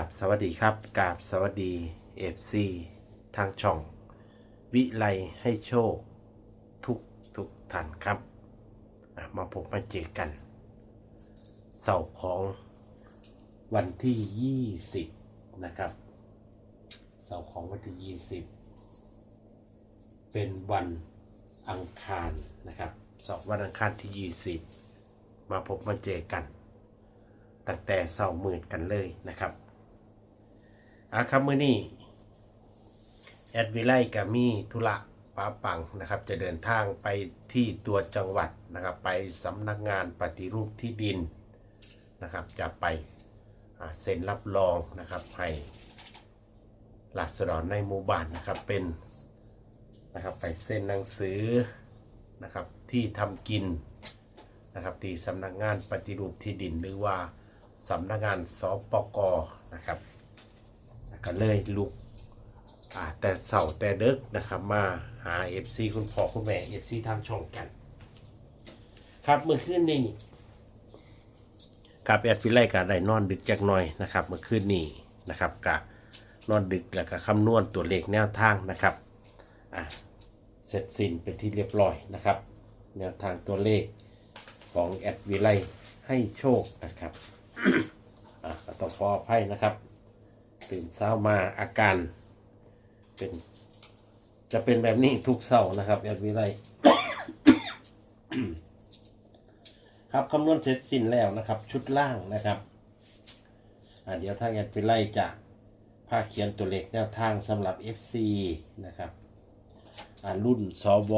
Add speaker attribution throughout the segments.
Speaker 1: กับสวัสดีครับกับสวัสดีเอฟซีทางช่อง วิไลให้โชค ทุกทุกท่านครับ มาพบมาเจอกันเสาร์ของวันที่ 20 นะครับเสาร์ของวันที่ 20 เป็นวันอังคารนะครับเสาร์วันอังคารที่ 20 มาพบมาเจอกันตั้งแต่เสาร์มื่นกันเลยนะครับ อาครับมื้อนี้แอดวิไลกับมีธุระป้าปังนะครับ จะเดินทางไปที่ตัวจังหวัดนะครับ ไปสำนักงานปฏิรูปที่ดินนะครับ จะไปเซ็นรับรองนะครับให้หลักษฎรในหมู่บ้านนะครับเป็นนะครับไปเซ็นหนังสือนะครับที่ทำกินนะครับที่สำนักงานปฏิรูปที่ดินหรือว่าสำนักงานสปกนะครับ ก็เลยลุกอ่าแต่เสาแต่เดึกนะครับมาหา FC คุณพ่อคุณแม่ FC ทางช่องกัน ครับเมื่อคืนนี้กับแอดฟิไลกับได้นอนดึกจักหน่อยนะครับ เมื่อคืนนี้นะครับกับนอนดึกแล้วก็คำนวณตัวเลขแนวทางนะครับอ่าเสร็จสิ้นเป็นที่เรียบร้อยนะครับ แนวทางตัวเลขของแอดวิไลให้โชคนะครับอะต้องขออภัยนะครับ ตื่นเช้ามาอาการ เป็น จะเป็นแบบนี้ทุกเช้านะครับแอดวิไลครับคำนวณเสร็จสิ้นแล้วนะครับ ชุดล่างนะครับเดี๋ยวทางแอดวิไลจะพาเขียนตัวเลขแนวทางสำหรับ FC นะครับรุ่นสว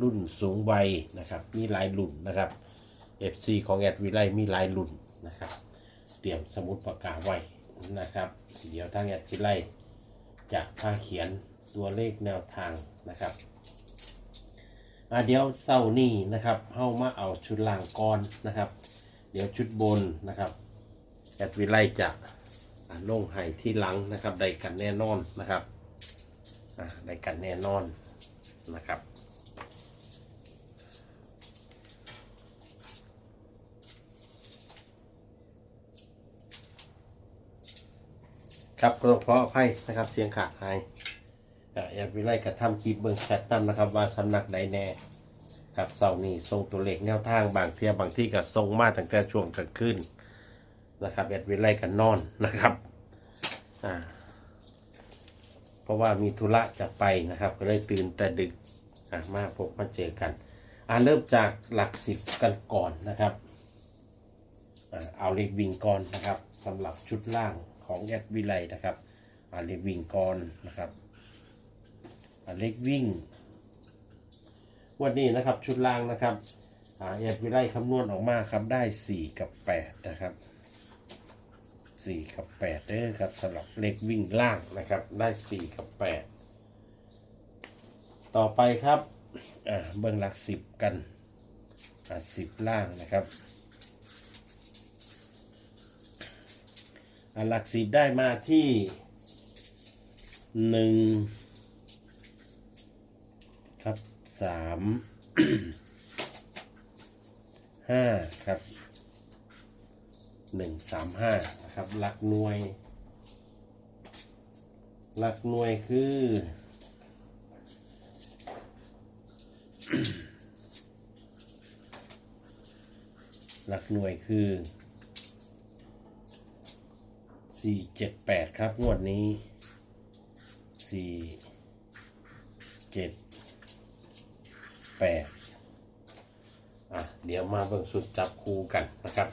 Speaker 1: รุ่นสูงวัยนะครับ มีหลายรุ่นนะครับ FC ของแอดวิไลมีหลายรุ่นนะครับ เตรียมสมุดปากกาไว้ นะครับ เดี๋ยวทางแอดวิไลจะพาเขียนตัวเลขแนวทางนะครับอ่าเดี๋ยวเศร้านี่นะครับเข้ามาเอาชุดล่างก่อนนะครับ เดี๋ยวชุดบนนะครับแอดวิไลจะอ่าลงให้ที่หลังนะครับได้กันแน่นอนนะครับได้กันแน่นอนนะครับ ครับก็ต้องขออภัยนะครับเสียงขาดหายอ่าแอดวิไลกระทำคลิปเบิ้งแชทนำนะครับว่าสำนักใดแน่ครับเสาร์นี้ส่งตัวเลขแนวทางบางเทียบางที่ก็ส่งมาตั้งแต่ช่วงกลางคืนนะครับแอดวิไลกันนอนนะครับอ่าเพราะว่ามีธุระจะไปนะครับ ก็เลยตื่นแต่ดึกอะมาพบมาเจอกันอ่าเริ่มจากหลักสิบกันก่อนนะครับอ่าเอาเล็กวิ่งก่อนนะครับสำหรับชุดล่าง ของแอดวิไลนะครับอ่าเล็กวิ่งก่อนนะครับอ่าเล็กวิ่ง วันนี้นะครับชุดล่างนะครับแอดวิไลคำนวณออกมาครับได้ 4 กับ 8 นะครับสี่กับแปดเด้อครับสำหรับเลขวิ่งล่างนะครับได้สี่กับแปดต่อไปครับเบิ่งหลักสิบกันสิบล่างนะครับ อ่าหลักสิบได้มาที่หนึ่งครับสามห้าครับหนึ่งสามห้านะครับ หลักหน่วย หลักหน่วยคือหลักหน่วยคือ สี่เจ็ดแปดครับ งวดนี้สี่เจ็ดแปดอะ เดี๋ยวมาเบิ่งสุดจับคู่กันนะครับ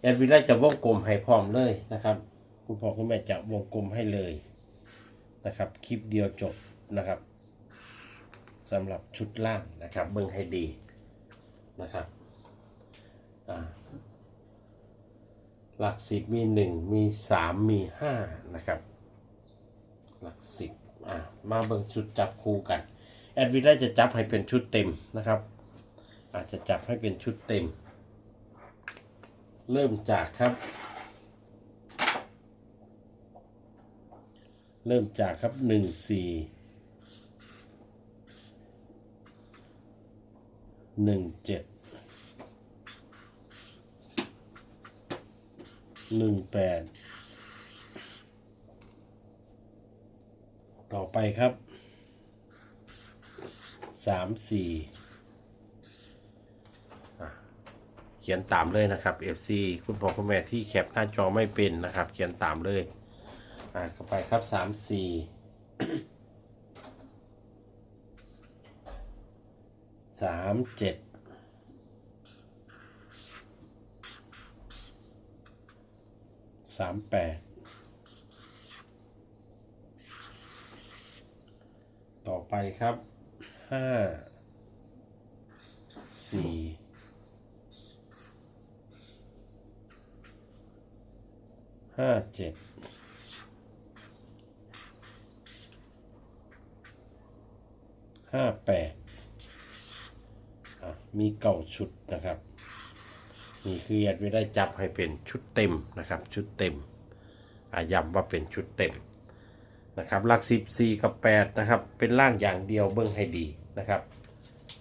Speaker 1: แอดวิไลจะวงกลมให้พร้อมเลยนะครับ คุณพ่อคุณแม่จะวงกลมให้เลยนะครับ คลิปเดียวจบนะครับสำหรับชุดล่างนะครับ เบิ่งให้ดีนะครับ อ่า หลักสิบมีหนึ่งมีสามมีห้านะครับ หลักสิบอ่ามาเบิ่งชุดจับคู่กัน แอดวิไลจะจับให้เป็นชุดเต็มนะครับ อาจจะจับให้เป็นชุดเต็ม เริ่มจากครับ เริ่มจากครับหนึ่งสี่หนึ่งเจ็ด หนึ่งแปดต่อไปครับสามสี่เขียนตามเลยนะครับ FC คุณพ่อคุณแม่ที่แคปหน้าจอไม่เป็นนะครับ เขียนตามเลยอ่าเข้าไปครับสามสี่สามเจ็ด สามแปดต่อไปครับห้าสี่ห้าเจ็ดห้าแปดอะมีเก่าชุดนะครับ นี่คือยัดไว้ได้จับให้เป็นชุดเต็มนะครับ ชุดเต็มอาย้ำว่าเป็นชุดเต็มนะครับหลักสิบสี่กับแปดนะครับ เป็นล่างอย่างเดียวเบิ้งให้ดีนะครับ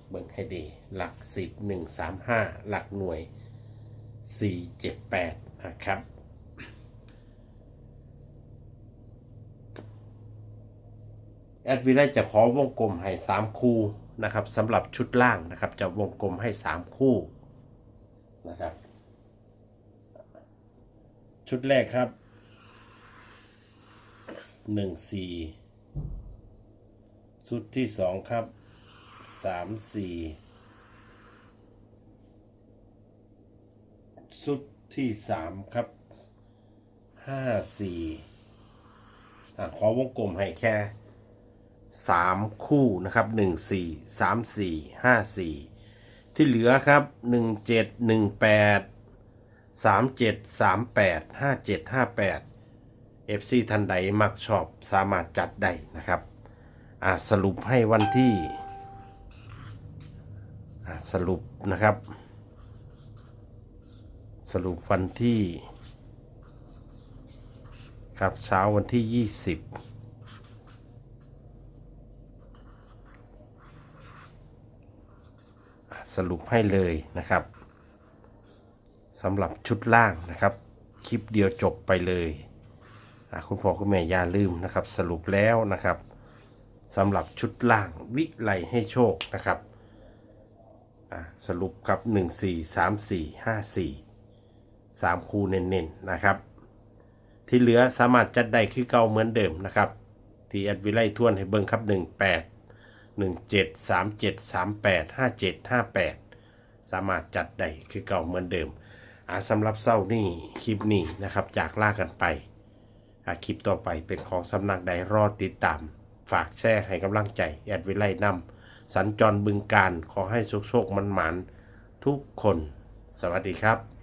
Speaker 1: เบิ้งให้ดี หลักสิบหนึ่งสามห้าหลักหน่วยสี่เจ็ดแปดนะครับแอดวิไลจะขอวงกลมให้สามคู่นะครับสำหรับชุดล่างนะครับ จะวงกลมให้สามคู่ นะครับ ชุดแรกครับหนึ่งสี่ชุดที่สองครับสามสี่ชุดที่สามครับห้าสี่ขอวงกลมให้แค่สามคู่นะครับหนึ่งสี่สามสี่ห้าสี่ ที่เหลือครับหนึ่งเจ็ดหนึ่งแปดสามเจ็ดสามแปดห้าเจ็ดห้าแปดเอฟซีทันใดมักชอบสามารถจัดได้นะครับอ่าสรุปให้วันที่อ่าสรุปนะครับ สรุปวันที่ ครับเช้าวันที่ยี่ สรุปให้เลยนะครับสำหรับชุดล่างนะครับ คลิปเดียวจบไปเลยคุณพ่อคุณแม่อย่าลืมนะครับ สรุปแล้วนะครับสำหรับชุดล่างวิไลให้โชคนะครับสรุปกับ 1 4 3 4 5 4 3 คู่เน้นๆนะครับ ที่เหลือสามารถจัดได้คือเก่าเหมือนเดิมนะครับ ที่แอดวิไลทวนให้เบิ่งครับ 18 นึ่งเจ็ดสามเจ็ดสามแปดห้าเจ็ดห้าแปดสามารถจัดได้คือเก่าเหมือนเดิมอ่าสำหรับเศร้านี่คลิปนี้นะครับจากลากันไปอ่าคลิปต่อไปเป็นของสำนักใดรอดติดตาม ฝากแชร์ให้กำลังใจ แอดวิไลนำสัญจรบึงการขอให้โชคโชคมันหมานทุกคน สวัสดีครับ